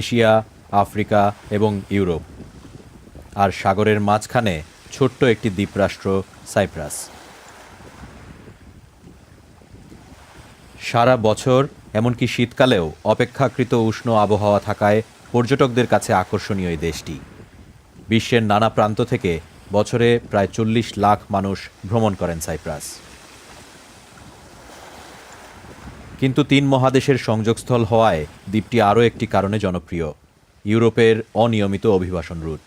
Asia, Africa এবং Europe. আর সাগরের মাঝখানে ছোট্ট একটি দ্বীপরাষ্ট্র সাইপ্রাস। সারা বছর, এমনকি শীতকালেও, অপেক্ষাকৃত উষ্ণ আবহাওয়া থাকায় পর্যটকদের কাছে আকর্ষণীয় এই দেশটি। বিশ্বের নানা প্রান্ত থেকে বছরে প্রায় চল্লিশ লাখ মানুষ ভ্রমণ করেন সাইপ্রাস। কিন্তু তিন মহাদেশের সংযোগস্থল হওয়ায় দ্বীপটি আরও একটি কারণে জনপ্রিয়, ইউরোপের অনিয়মিত অভিবাসন রুট।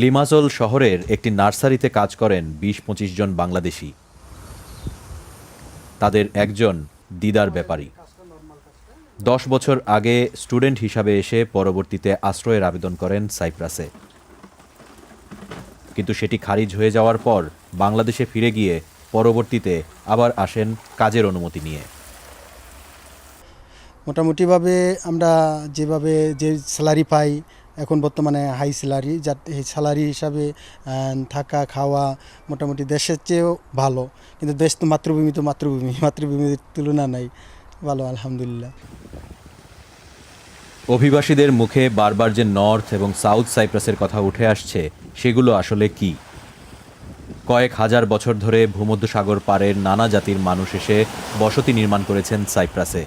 লিমাজল শহরের একটি নার্সারিতে কাজ করেন বিশ পঁচিশ জন বাংলাদেশি। তাদের একজন দিদার ব্যাপারী। দশ বছর আগে স্টুডেন্ট হিসাবে এসে পরবর্তীতে আশ্রয়ের আবেদন করেন সাইপ্রাসে। কিন্তু সেটি খারিজ হয়ে যাওয়ার পর বাংলাদেশে ফিরে গিয়ে পরবর্তীতে আবার আসেন কাজের অনুমতি নিয়ে। মোটামুটিভাবে আমরা যেভাবে যে স্যালারি পাই এখন বর্তমানে হাই স্যালারি যা এই স্যালারি হিসাবে থাকা খাওয়া মোটামুটি দেশের চেয়েও ভালো। কিন্তু দেশ তো মাতৃভূমি তো মাতৃভূমি মাতৃভূমির তুলনা নাই। ভালো আলহামদুলিল্লাহ। অভিবাসীদের মুখে বারবার যে নর্থ এবং সাউথ সাইপ্রাসের কথা উঠে আসছে সেগুলো আসলে কি? কয়েক হাজার বছর ধরে ভূমধ্যসাগর পারের নানা জাতির মানুষ এসে বসতি নির্মাণ করেছেন সাইপ্রাসে।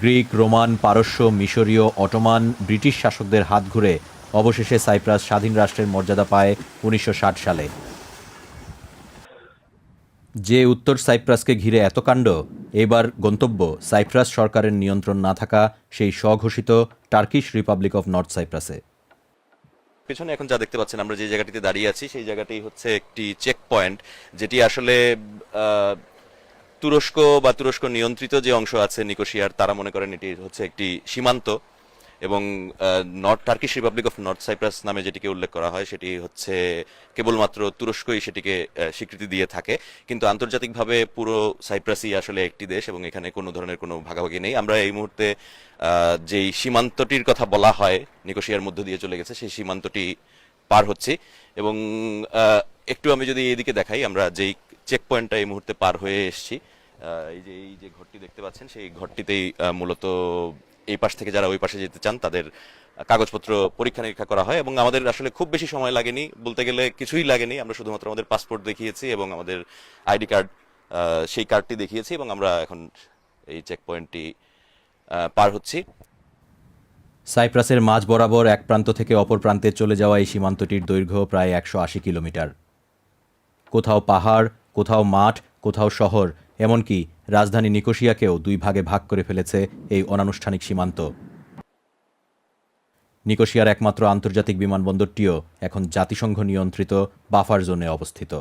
গ্রিক, রোমান, পারস্য, মিশরীয়, অটোমান, ব্রিটিশ শাসকদের হাত ঘুরে অবশেষে সাইপ্রাস স্বাধীন রাষ্ট্রের মর্যাদা পায় উনিশশো ষাট সালে। যে উত্তর সাইপ্রাসকে ঘিরে এত কাণ্ড, এবার গন্তব্য সাইপ্রাস সরকারের নিয়ন্ত্রণ না থাকা সেই স্বঘোষিত টার্কিশ রিপাবলিক অফ নর্থ সাইপ্রাসে। পেছনে এখন যা দেখতে পাচ্ছেন, আমরা যে জায়গাটিতে দাঁড়িয়ে আছি, সেই জায়গাটি হচ্ছে একটি চেক পয়েন্ট যেটি আসলে তুরস্ক বা তুরস্ক নিয়ন্ত্রিত যে অংশ আছে নিকোশিয়ার, তারা মনে করেন এটি হচ্ছে একটি সীমান্ত। এবং North Turkish Republic of North Cyprus নামে যেটিকে উল্লেখ করা হয়, সেটি হচ্ছে কেবলমাত্র তুরস্কই সেটিকে স্বীকৃতি দিয়ে থাকে। কিন্তু আন্তর্জাতিকভাবে পুরো সাইপ্রাসই আসলে একটি দেশ এবং এখানে কোনো ধরনের কোনো ভাগাভাগি নেই। আমরা এই মুহূর্তে যেই সীমান্তটির কথা বলা হয়, নিকোশিয়ার মধ্য দিয়ে চলে গেছে, সেই সীমান্তটি পার হচ্ছি। এবং একটু আমি যদি এদিকে দেখাই, আমরা যেই চেক পয়েন্টটা এই মুহূর্তে পার হয়ে এসেছি এই যে এই যে ঘরটি দেখতে পাচ্ছেন, সেই ঘরটিতেই মূলত এই পাশ থেকে যারা ওই পাশে যেতে চান, তাদের কাগজপত্র পরীক্ষা নিরীক্ষা করা হয় এবং আমাদের আসলে খুব বেশি সময় লাগেনি। বলতে গেলে কিছুই লাগেনি। আমরা শুধুমাত্র আমাদের পাসপোর্ট দেখিয়েছি এবং আমাদের আইডি কার্ড সেই কার্ডটি দেখিয়েছি এবং আমরা এখন এই চেক পয়েন্টটি পার হচ্ছি। সাইপ্রাসের মাঝ বরাবর এক প্রান্ত থেকে অপর প্রান্তে চলে যাওয়া এই সীমান্তটির দৈর্ঘ্য প্রায় একশো আশি কিলোমিটার। কোথাও পাহাড়, কোথাও মাঠ, কোথাও শহর এমনকি রাজধানী নিকোশিয়াকেও দুই ভাগে ভাগ করে ফেলেছে এই অনানুষ্ঠানিক সীমান্ত। নিকোশিয়ার একমাত্র আন্তর্জাতিক বিমানবন্দরটিও এখন জাতিসংঘ নিয়ন্ত্রিত বাফার জোনে অবস্থিত।